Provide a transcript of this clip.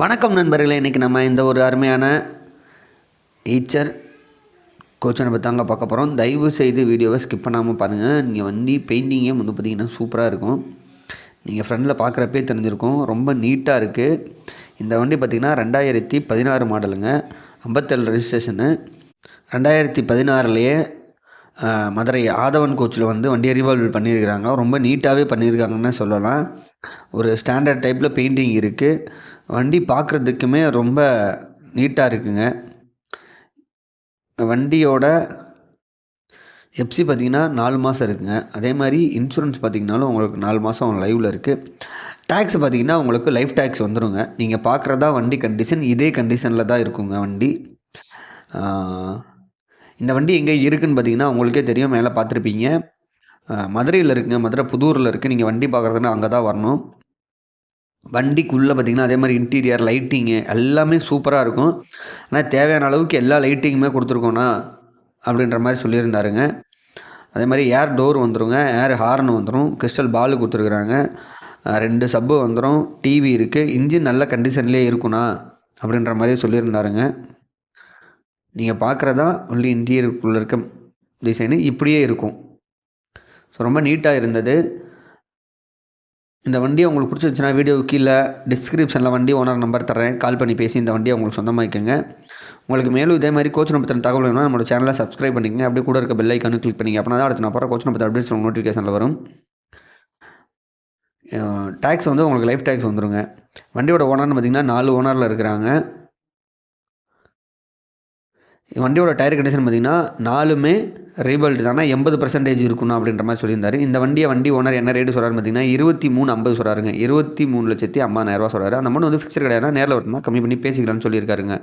வணக்கம் நண்பர்களே இன்றைக்கி நம்ம இந்த ஒரு அருமையான டீச்சர் கோச்சனை பற்றி தாங்க பார்க்க போகிறோம் தயவு செய்து வீடியோவை ஸ்கிப் பண்ணாமல் பாருங்கள் நீங்கள் வண்டி பெயிண்டிங்கே வந்து பார்த்திங்கன்னா சூப்பராக இருக்கும். நீங்கள் ஃப்ரெண்டில் பார்க்குறப்பே தெரிஞ்சிருக்கும். ரொம்ப நீட்டாக இருக்குது இந்த வண்டி பார்த்திங்கன்னா ரெண்டாயிரத்தி பதினாறு மாடலுங்க ஐம்பத்தேழு ரெஜிஸ்ட்ரேஷனு ரெண்டாயிரத்தி பதினாறுலேயே மதுரை ஆதவன் கோச்சில் வந்து வண்டியை ரிவால்வ் பண்ணியிருக்கிறாங்க. ரொம்ப நீட்டாகவே பண்ணியிருக்காங்கன்னு சொல்லலாம். ஒரு ஸ்டாண்டர்ட் டைப்பில் பெயிண்டிங் இருக்குது வண்டி பார்க்குறதுக்குமே ரொம்ப நீட்டாக இருக்குங்க. வண்டியோட எப்சி பார்த்தீங்கன்னா நாலு மாதம் இருக்குங்க. அதே மாதிரி இன்சூரன்ஸ் பார்த்திங்கனாலும் உங்களுக்கு நாலு மாதம் லைவில் இருக்குது டேக்ஸ் பார்த்தீங்கன்னா உங்களுக்கு லைஃப் டேக்ஸ் வந்துடுங்க நீங்கள் பார்க்குறதா வண்டி கண்டிஷன் இதே கண்டிஷனில் தான் இருக்குங்க வண்டி. இந்த வண்டி எங்கே இருக்குன்னு பார்த்தீங்கன்னா உங்களுக்கே தெரியும். மேலே பார்த்துருப்பீங்க மதுரையில் இருக்குங்க. மதுரை புதூரில் இருக்குது நீங்கள் வண்டி பார்க்குறதுனா அங்கே தான் வரணும். வண்டிக்குள்ளே பார்த்தீங்கன்னா அதே மாதிரி இன்டீரியர் லைட்டிங்கு எல்லாமே சூப்பராக இருக்கும். ஆனால் தேவையான அளவுக்கு எல்லா லைட்டிங்குமே கொடுத்துருக்கோண்ணா அப்படின்ற மாதிரி சொல்லியிருந்தாருங்க. அதே மாதிரி ஏர் டோர் வந்துருங்க. ஏர் ஹார்ன் வந்துடும் கிறிஸ்டல் பால் கொடுத்துருக்குறாங்க. ரெண்டு சப்பு வந்துடும் டிவி இருக்குது இன்ஜின் நல்ல கண்டிஷன்லேயே இருக்குண்ணா அப்படின்ற மாதிரி சொல்லியிருந்தாருங்க. நீங்கள் பார்க்குறதா ஒன்லி இன்டீரியருக்குள்ளே இருக்க டிசைனு இப்படியே இருக்கும். ஸோ ரொம்ப நீட்டாக இருந்தது. இந்த வண்டியை உங்களுக்கு பிடிச்சிருந்துச்சின்னா வீடியோ கீழே டிஸ்கிரிப்ஷனில் வண்டி ஓனர் நம்பர் தரேன் கால் பண்ணி பேசி இந்த வண்டியை உங்களுக்கு சொந்தமாக்கிக்கோங்க. உங்களுக்கு மேலும் இதே மாதிரி கோச் பற்றின தகவல் வேணும்னா நம்மளோட சேனலை சப்ஸ்கிரைப் பண்ணிக்கங்க. அப்படியே கூட இருக்க பெல் ஐக்கானு கிளிக் பண்ணிங்க அப்படின்னா தான் அடுத்து நான் போகிற கோச் நம்பத்தை அப்டேட்ஸ் உங்கள் நோட்டிஃபிகேஷனில் வரும். டேக்ஸ் வந்து உங்களுக்கு லைஃப் டேக்ஸ் வந்துருங்க. வண்டியோட ஓனர்னு பார்த்தீங்கன்னா நாலு ஓனரில் இருக்கிறாங்க. வண்டியோட டயர் கண்டிஷன் பார்த்தீங்கன்னா நாலுமே ரீபல்ட் தானே? எண்பது பர்சன்டேஜ் இருக்கணும் அப்படின்ற மாதிரி சொல்லியிருந்தாரு. இந்த வண்டியை வண்டி ஓனர் என்ன ரேட்டு சொல்கிறாரு பார்த்தீங்கன்னா இருபத்தி மூணு ஐம்பது சொல்கிறாருங்க இருபத்தி மூணு லட்சத்தி ஐம்பதாயிரரூவா சொல்கிறாரு அந்த அமௌண்ட் வந்து ஃபிக்ஸர் கிடையாது நேரில் வரணும்னா கம்மி பண்ணி பேசிக்கலாம்னு சொல்லியிருக்காருங்க.